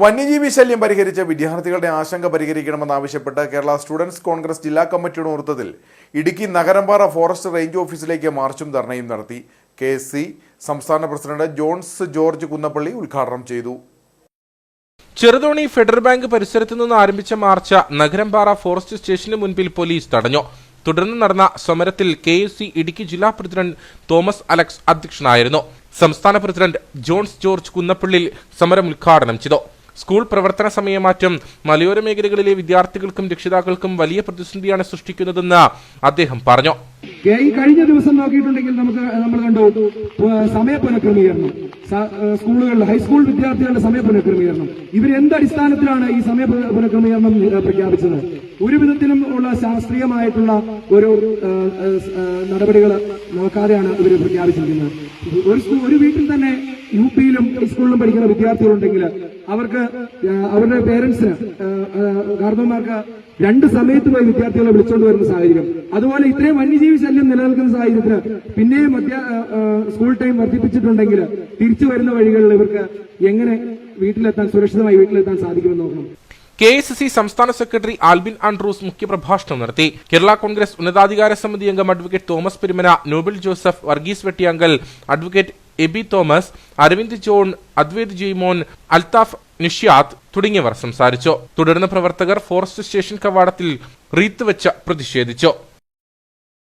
വന്യജീവി ശല്യം പരിഹരിച്ച വിദ്യാർത്ഥികളുടെ ആശങ്ക പരിഹരിക്കണമെന്നാവശ്യപ്പെട്ട് കേരള സ്റ്റുഡൻസ് കോൺഗ്രസ് ജില്ലാ കമ്മിറ്റിയുടെ നേതൃത്വത്തിൽ ഇടുക്കി നഗരംപാറ ഫോറസ്റ്റ് റേഞ്ച് ഓഫീസിലേക്ക് മാർച്ചും ധർണയും നടത്തി. കെ സംസ്ഥാന പ്രസിഡന്റ് ജോൺസ് ജോർജ് കുന്നപ്പള്ളി ഉദ്ഘാടനം ചെയ്തു. ചെറുതോണി ഫെഡറൽ ബാങ്ക് പരിസരത്തു നിന്ന് ആരംഭിച്ച മാർച്ച നഗരംപാറ ഫോറസ്റ്റ് സ്റ്റേഷന് മുൻപിൽ പോലീസ് തടഞ്ഞു. തുടർന്ന് നടന്ന സമരത്തിൽ കെ ഇടുക്കി ജില്ലാ പ്രസിഡന്റ് തോമസ് അലക്സ് അധ്യക്ഷനായിരുന്നു. സംസ്ഥാന പ്രസിഡന്റ് ജോൺസ് ജോർജ് കുന്നപ്പള്ളിൽ സമരം ഉദ്ഘാടനം ചെയ്തു. സ്കൂൾ പ്രവർത്തന സമയമാറ്റം മലയോര മേഖലകളിലെ വിദ്യാർത്ഥികൾക്കും രക്ഷിതാക്കൾക്കും വലിയ പ്രതിസന്ധിയാണ് സൃഷ്ടിക്കുന്നതെന്ന് അദ്ദേഹം പറഞ്ഞു. ഈ കഴിഞ്ഞ ദിവസം നോക്കിയിട്ടുണ്ടെങ്കിൽ നമുക്ക് നമ്മൾ കണ്ടു സമയ പുനഃക്രമീകരണം. സ്കൂളുകളിൽ ഹൈസ്കൂൾ വിദ്യാർത്ഥികളുടെ സമയ പുനഃക്രമീകരണം. അടിസ്ഥാനത്തിലാണ് ഈ സമയ പുനഃക്രമീകരണം പ്രഖ്യാപിച്ചത്? ഒരു വിധത്തിലും ഉള്ള ശാസ്ത്രീയമായിട്ടുള്ള ഒരു നടപടികൾ നോക്കാതെയാണ് ഇവർ പ്രഖ്യാപിച്ചിരിക്കുന്നത്. ഒരു ഒരു വീട്ടിൽ തന്നെ യു പിയിലും ഹൈസ്കൂളിലും പഠിക്കുന്ന വിദ്യാർത്ഥികളുണ്ടെങ്കിൽ അവർക്ക് അവരുടെ പേരൻസിന് ഗാർഡന്മാർക്ക് രണ്ട് സമയത്ത് പോയി വിദ്യാർത്ഥികളെ വിളിച്ചുകൊണ്ട് വരുന്ന സാഹചര്യം. അതുപോലെ ഇത്രയും വന്യജീവി ശല്യം നിലനിൽക്കുന്ന സാഹചര്യത്തിന് പിന്നെയും മധ്യ സ്കൂൾ ടൈം വർദ്ധിപ്പിച്ചിട്ടുണ്ടെങ്കിൽ തിരിച്ചു വരുന്ന വഴികളിൽ ഇവർക്ക് എങ്ങനെ വീട്ടിലെത്താൻ സുരക്ഷിതമായി വീട്ടിലെത്താൻ സാധിക്കുമെന്ന് നോക്കണം. കെ എസ് സി സംസ്ഥാന സെക്രട്ടറി ആൽബിൻ ആൻഡ്രൂസ് മുഖ്യപ്രഭാഷണം നടത്തി. കേരള കോൺഗ്രസ് ഉന്നതാധികാര സമിതി അംഗം അഡ്വക്കേറ്റ് തോമസ് പെരുമന നോബിൾ ജോസഫ് വർഗീസ് വെട്ടിയാങ്കൽ അഡ്വക്കേറ്റ് എബി തോമസ് അരവിന്ദ് ജോൺ അദ്വൈത് ജെയ്മോൻ അൽതാഫ് നിഷ്യാത്ത് തുടങ്ങിയവർ സംസാരിച്ചു. തുടർന്ന് പ്രവർത്തകർ ഫോറസ്റ്റ് സ്റ്റേഷൻ കവാടത്തിൽ റീത്ത് വെച്ച് പ്രതിഷേധിച്ചു.